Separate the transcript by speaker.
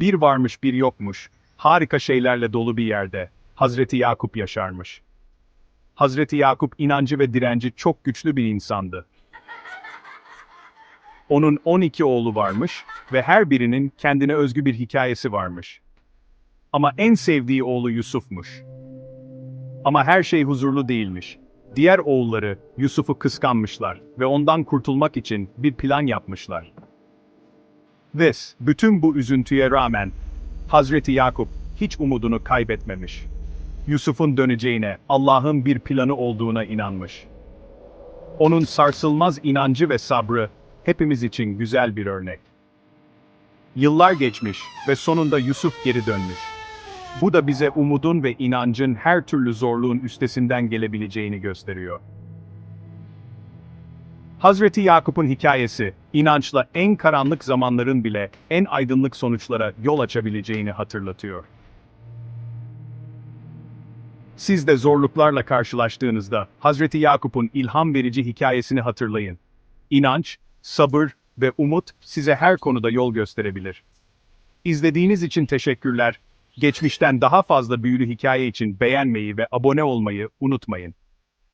Speaker 1: Bir varmış bir yokmuş, harika şeylerle dolu bir yerde, Hazreti Yakup yaşarmış. Hazreti Yakup inancı ve direnci çok güçlü bir insandı. Onun 12 oğlu varmış ve her birinin kendine özgü bir hikayesi varmış. Ama en sevdiği oğlu Yusuf'muş. Ama her şey huzurlu değilmiş. Diğer oğulları Yusuf'u kıskanmışlar ve ondan kurtulmak için bir plan yapmışlar. Ve bütün bu üzüntüye rağmen Hazreti Yakup hiç umudunu kaybetmemiş. Yusuf'un döneceğine, Allah'ın bir planı olduğuna inanmış. Onun sarsılmaz inancı ve sabrı hepimiz için güzel bir örnek. Yıllar geçmiş ve sonunda Yusuf geri dönmüş. Bu da bize umudun ve inancın her türlü zorluğun üstesinden gelebileceğini gösteriyor. Hazreti Yakup'un hikayesi, inançla en karanlık zamanların bile en aydınlık sonuçlara yol açabileceğini hatırlatıyor. Siz de zorluklarla karşılaştığınızda Hazreti Yakup'un ilham verici hikayesini hatırlayın. İnanç, sabır ve umut size her konuda yol gösterebilir. İzlediğiniz için teşekkürler. Geçmişten daha fazla büyülü hikaye için beğenmeyi ve abone olmayı unutmayın.